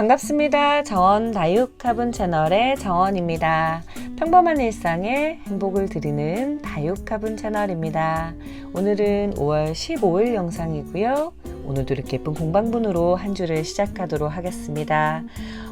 반갑습니다. 정원 다육화분 채널의 정원입니다. 평범한 일상에 행복을 드리는 다육화분 채널입니다. 오늘은 5월 15일 영상이고요. 오늘도 이렇게 예쁜 공방분으로 한 주를 시작하도록 하겠습니다.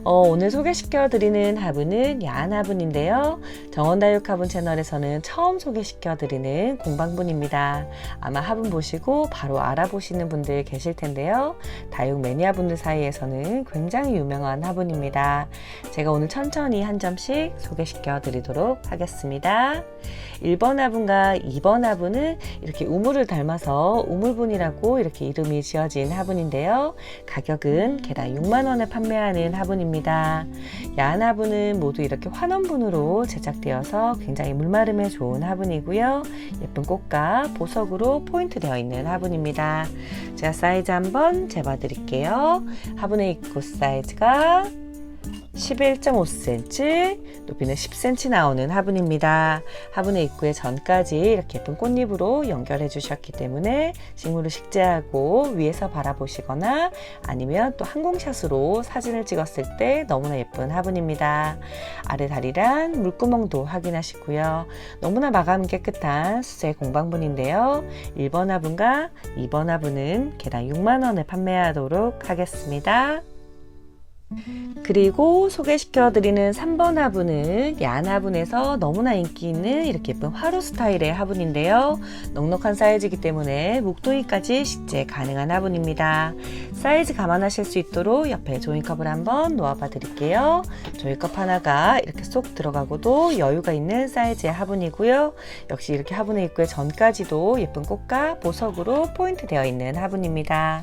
어, 오늘 소개시켜 드리는 화분은 야한 화분인데요. 정원다육 화분 채널에서는 처음 소개시켜 드리는 공방분입니다. 아마 화분 보시고 바로 알아보시는 분들 계실 텐데요. 다육 매니아 분들 사이에서는 굉장히 유명한 화분입니다. 제가 오늘 천천히 한 점씩 소개시켜 드리도록 하겠습니다. 1번 화분과 2번 화분은 이렇게 우물을 닮아서 우물분이라고 이렇게 이름이 지어 진 화분인데요. 가격은 개당 6만원에 판매하는 화분입니다. 야한 화분은 모두 이렇게 환원분으로 제작되어서 굉장히 물마름에 좋은 화분이고요. 예쁜 꽃과 보석으로 포인트 되어 있는 화분입니다. 제가 사이즈 한번 재봐 드릴게요. 화분의 입구 사이즈가 11.5cm, 높이는 10cm 나오는 화분입니다. 화분의 입구에 전까지 이렇게 예쁜 꽃잎으로 연결해 주셨기 때문에 식물을 식재하고 위에서 바라보시거나 아니면 또 항공샷으로 사진을 찍었을 때 너무나 예쁜 화분입니다. 아래 다리랑 물구멍도 확인하시고요. 너무나 마감 깨끗한 수제 공방분인데요. 1번 화분과 2번 화분은 개당 6만원에 판매하도록 하겠습니다. 그리고 소개시켜 드리는 3번 화분은 얀 화분에서 너무나 인기 있는 이렇게 예쁜 화로 스타일의 화분인데요. 넉넉한 사이즈이기 때문에 목도이까지 식재 가능한 화분입니다. 사이즈 감안하실 수 있도록 옆에 조인컵을 한번 놓아봐 드릴게요. 조인컵 하나가 이렇게 쏙 들어가고도 여유가 있는 사이즈의 화분이고요. 역시 이렇게 화분의 입구에 전까지도 예쁜 꽃과 보석으로 포인트 되어 있는 화분입니다.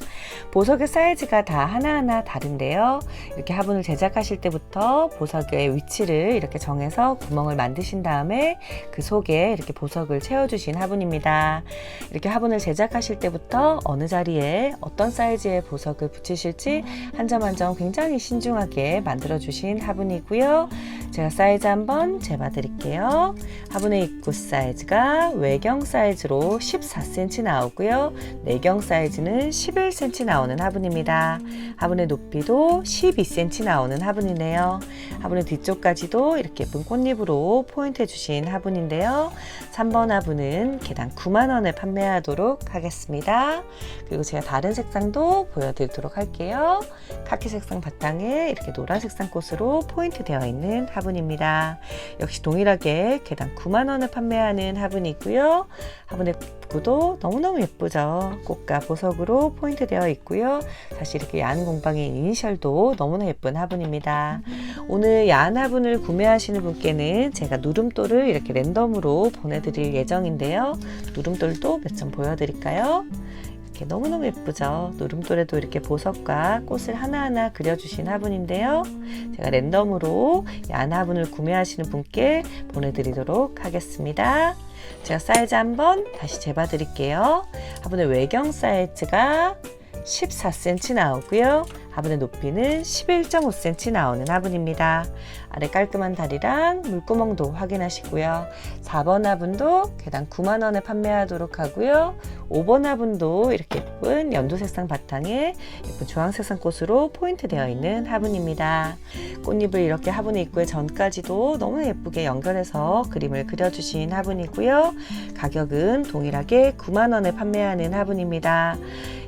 보석의 사이즈가 다 하나하나 다른데요. 이렇게 화분을 제작하실 때부터 보석의 위치를 이렇게 정해서 구멍을 만드신 다음에 그 속에 이렇게 보석을 채워주신 화분입니다. 이렇게 화분을 제작하실 때부터 어느 자리에 어떤 사이즈의 보석을 붙이실지 한 점 한 점 굉장히 신중하게 만들어 주신 화분이고요. 제가 사이즈 한번 재봐 드릴게요. 화분의 입구 사이즈가 외경 사이즈로 14cm 나오고요. 내경 사이즈는 11cm 나오는 화분입니다. 화분의 높이도 12cm 나오는 화분이네요. 화분의 뒤쪽까지도 이렇게 예쁜 꽃잎으로 포인트 주신 화분인데요. 3번 화분은 개당 9만원에 판매하도록 하겠습니다. 그리고 제가 다른 색상도 보여드리도록 할게요. 카키 색상 바탕에 이렇게 노란 색상 꽃으로 포인트 되어 있는 화분입니다. 역시 동일하게 개당 9 만원에 판매하는 화분이고요. 화분의 구도 너무너무 예쁘죠. 꽃과 보석으로 포인트 되어 있고요. 사실 이렇게 야한 공방의 이니셜도 너무나 예쁜 화분입니다. 오늘 야한 화분을 구매하시는 분께는 제가 누름돌을 이렇게 랜덤으로 보내드릴 예정인데요. 누름돌도 몇 점 보여드릴까요? 이렇게 너무너무 예쁘죠. 누름돌에도 이렇게 보석과 꽃을 하나하나 그려주신 화분인데요. 제가 랜덤으로 야한 화분을 구매하시는 분께 보내드리도록 하겠습니다. 제가 사이즈 한번 다시 재봐 드릴게요. 화분의 외경 사이즈가 14cm 나오고요. 화분의 높이는 11.5cm 나오는 화분입니다. 아래 깔끔한 다리랑 물구멍도 확인하시고요. 4번 화분도 개당 9만원에 판매하도록 하고요. 5번 화분도 이렇게 예쁜 연두색상 바탕에 예쁜 주황색상 꽃으로 포인트 되어 있는 화분입니다. 꽃잎을 이렇게 화분의 입구에 전까지도 너무 예쁘게 연결해서 그림을 그려주신 화분이고요. 가격은 동일하게 9만원에 판매하는 화분입니다.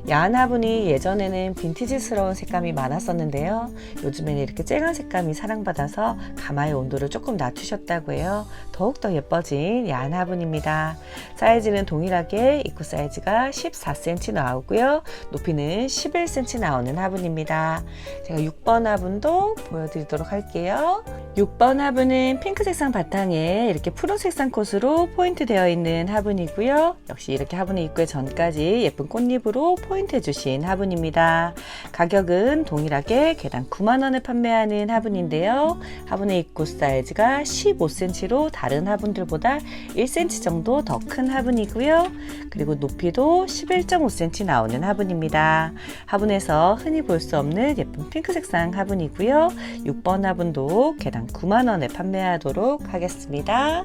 야한 화분이 예전에는 빈티지스러운 색 감이 많았었는데요. 요즘에는 이렇게 쨍한 색감이 사랑받아서 가마의 온도를 조금 낮추셨다고 해요. 더욱더 예뻐진 야한 화분입니다. 사이즈는 동일하게 입구 사이즈가 14cm 나오고요. 높이는 11cm 나오는 화분입니다. 제가 6번 화분도 보여드리도록 할게요. 6번 화분은 핑크 색상 바탕에 이렇게 푸른 색상 콧으로 포인트 되어 있는 화분이고요. 역시 이렇게 화분의 입구에 전까지 예쁜 꽃잎으로 포인트 해주신 화분입니다. 가격은 동일하게 개당 9만원에 판매하는 화분인데요. 화분의 입구 사이즈가 15cm로 다른 화분들보다 1cm 정도 더 큰 화분이고요. 그리고 높이도 11.5cm 나오는 화분입니다. 화분에서 흔히 볼 수 없는 예쁜 핑크 색상 화분이고요. 6번 화분도 개당 9만원에 판매하도록 하겠습니다.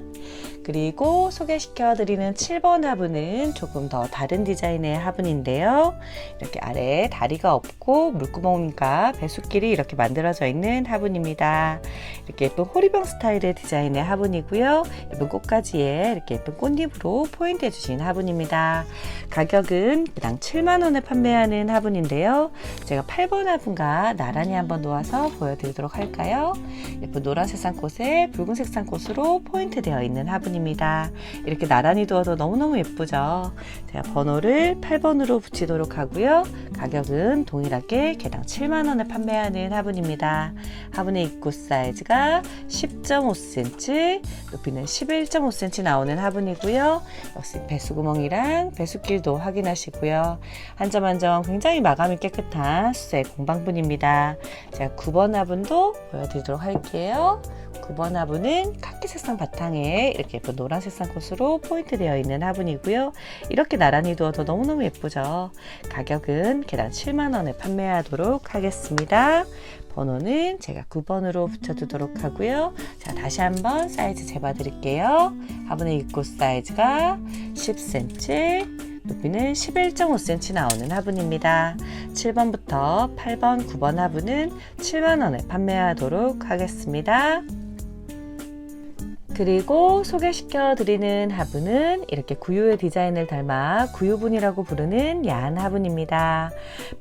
그리고 소개시켜 드리는 7번 화분은 조금 더 다른 디자인의 화분인데요. 이렇게 아래에 다리가 없고 물구멍과 배수길이 이렇게 만들어져 있는 화분입니다. 이렇게 예쁜 호리병 스타일의 디자인의 화분이고요. 예쁜 꽃가지에 이렇게 예쁜 꽃잎으로 포인트 해 주신 화분입니다. 가격은 그당 7만원에 판매하는 화분인데요. 제가 8번 화분과 나란히 한번 놓아서 보여드리도록 할까요? 예쁜 노란색 쌍꽃에 붉은색 쌍꽃으로 포인트 되어 있는 화분 입니다. 이렇게 나란히 두어도 너무너무 예쁘죠? 제가 번호를 8번으로 붙이도록 하고요. 가격은 동일하게 개당 7만원에 판매하는 화분입니다. 화분의 입구 사이즈가 10.5cm, 높이는 11.5cm 나오는 화분이고요. 역시 배수구멍이랑 배수길도 확인하시고요. 한 점 한 점 굉장히 마감이 깨끗한 수색 공방분입니다. 제가 9번 화분도 보여드리도록 할게요. 9번 화분은 카키 색상 바탕에 이렇게 예쁜 노란색 쌍꽃으로 포인트 되어 있는 화분이고요. 이렇게 나란히 두어도 너무너무 예쁘죠. 가격은 개당 7만원에 판매하도록 하겠습니다. 번호는 제가 9번으로 붙여두도록 하고요. 자, 다시 한번 사이즈 재봐드릴게요. 화분의 입구 사이즈가 10cm, 높이는 11.5cm 나오는 화분입니다. 7번부터 8번, 9번 화분은 7만원에 판매하도록 하겠습니다. 그리고 소개시켜 드리는 화분은 이렇게 구유의 디자인을 닮아 구유분이라고 부르는 야한 화분입니다.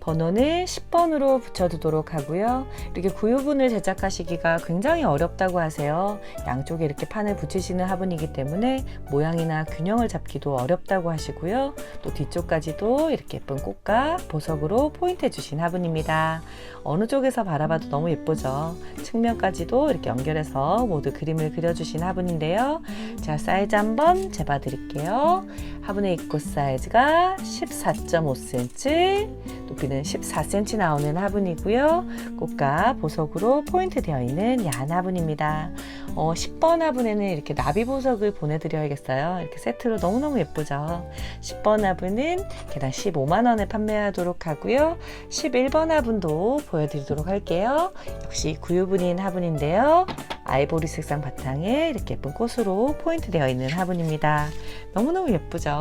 번호는 10번으로 붙여두도록 하고요. 이렇게 구유분을 제작하시기가 굉장히 어렵다고 하세요. 양쪽에 이렇게 판을 붙이시는 화분이기 때문에 모양이나 균형을 잡기도 어렵다고 하시고요. 또 뒤쪽까지도 이렇게 예쁜 꽃과 보석으로 포인트 해 주신 화분입니다. 어느 쪽에서 바라봐도 너무 예쁘죠. 측면까지도 이렇게 연결해서 모두 그림을 그려주신 화분 인데요. 자, 사이즈 한번 재봐 드릴게요. 화분의 입구 사이즈가 14.5cm, 높이는 14cm 나오는 화분이고요. 꽃과 보석으로 포인트 되어 있는 야한 화분입니다. 어, 10번 화분에는 이렇게 나비 보석을 보내드려야겠어요. 이렇게 세트로 너무너무 예쁘죠. 10번 화분은 개당 15만원에 판매하도록 하고요. 11번 화분도 보여드리도록 할게요. 역시 구유분인 화분인데요. 아이보리 색상 바탕에 이렇게 예쁜 꽃으로 포인트 되어 있는 화분입니다. 너무너무 예쁘죠?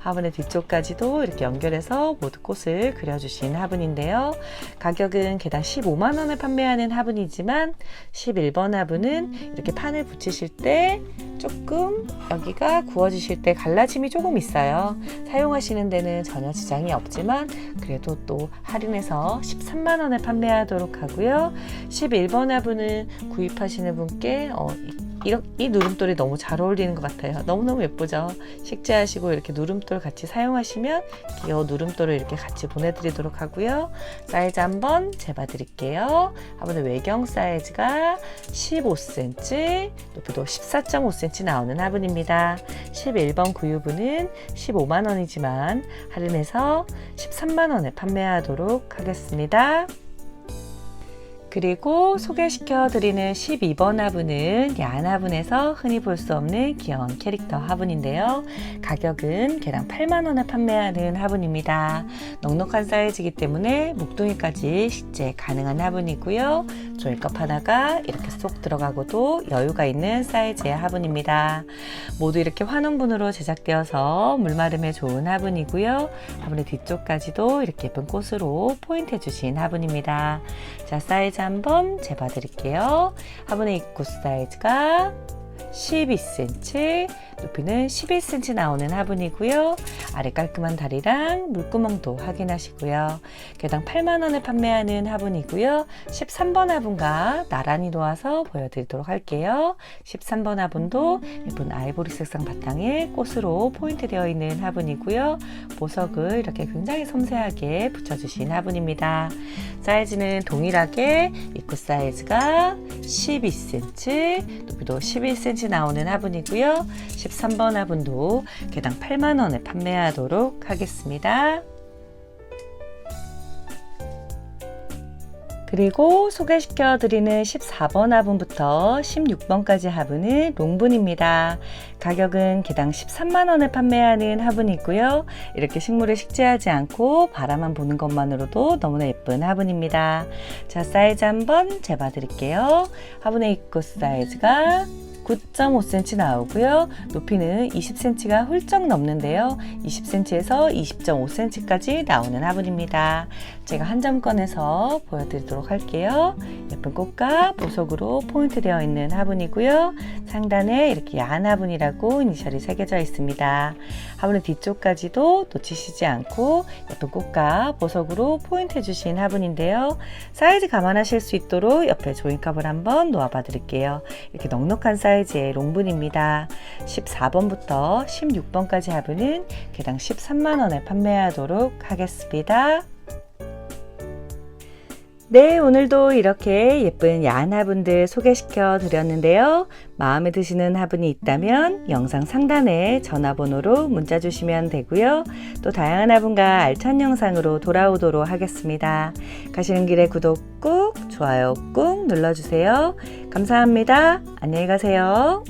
화분의 뒤쪽까지도 이렇게 연결해서 모두 꽃을 그려주신 화분인데요. 가격은 개당 15만 원에 판매하는 화분이지만 11번 화분은 이렇게 판을 붙이실 때 조금 여기가 구워지실 때 갈라짐이 조금 있어요. 사용하시는 데는 전혀 지장이 없지만 그래도 또 할인해서 13만 원에 판매하도록 하고요. 11번 화분은 구입하시는 분께 어, 이, 이 누름돌이 너무 잘 어울리는 것 같아요. 너무너무 예쁘죠? 식재하시고 이렇게 누름돌 같이 사용하시면 귀여운 누름돌을 이렇게 같이 보내드리도록 하고요. 사이즈 한번 재봐드릴게요. 화분의 외경 사이즈가 15cm, 높이도 14.5cm 나오는 화분입니다. 11번 구유분은 15만원이지만 할인해서 13만원에 판매하도록 하겠습니다. 그리고 소개시켜 드리는 12번 화분은 야한 화분에서 흔히 볼 수 없는 귀여운 캐릭터 화분인데요. 가격은 개당 8만원에 판매하는 화분입니다. 넉넉한 사이즈이기 때문에 목동이까지 식재 가능한 화분이고요. 종이컵 하나가 이렇게 쏙 들어가고도 여유가 있는 사이즈의 화분입니다. 모두 이렇게 환원분으로 제작되어서 물마름에 좋은 화분이고요. 화분의 뒤쪽까지도 이렇게 예쁜 꽃으로 포인트 해주신 화분입니다. 자, 사이즈 한번 재봐 드릴게요. 화분의 입구 사이즈가 12cm, 높이는 11cm 나오는 화분이고요. 아래 깔끔한 다리랑 물구멍도 확인하시고요. 개당 8만원에 판매하는 화분이고요. 13번 화분과 나란히 놓아서 보여드리도록 할게요. 13번 화분도 예쁜 아이보리 색상 바탕에 꽃으로 포인트 되어 있는 화분이고요. 보석을 이렇게 굉장히 섬세하게 붙여주신 화분입니다. 사이즈는 동일하게 입구 사이즈가 12cm, 높이도 11cm 나오는 화분이고요. 13번 화분도 개당 8만원에 판매하도록 하겠습니다. 그리고 소개시켜 드리는 14번 화분부터 16번까지 화분은 롱분입니다. 가격은 개당 13만원에 판매하는 화분이고요. 이렇게 식물을 식재하지 않고 바라만 보는 것만으로도 너무나 예쁜 화분입니다. 자, 사이즈 한번 재봐 드릴게요. 화분의 입구 사이즈가 9.5cm 나오고요. 높이는 20cm가 훌쩍 넘는데요. 20cm에서 20.5cm까지 나오는 화분입니다. 제가 한 점 꺼내서 보여드리도록 할게요. 예쁜 꽃과 보석으로 포인트 되어 있는 화분이고요. 상단에 이렇게 야한 화분이라고 이니셜이 새겨져 있습니다. 화분의 뒤쪽까지도 놓치시지 않고 예쁜 꽃과 보석으로 포인트 해 주신 화분인데요. 사이즈 감안하실 수 있도록 옆에 조인컵을 한번 놓아봐 드릴게요. 이렇게 넉넉한 사이즈의 롱분입니다. 14번부터 16번까지 화분은 개당 13만원에 판매하도록 하겠습니다. 네, 오늘도 이렇게 예쁜 야한 화분들 소개시켜 드렸는데요. 마음에 드시는 화분이 있다면 영상 상단에 전화번호로 문자 주시면 되고요. 또 다양한 화분과 알찬 영상으로 돌아오도록 하겠습니다. 가시는 길에 구독 꾹, 좋아요 꾹 눌러주세요. 감사합니다. 안녕히 가세요.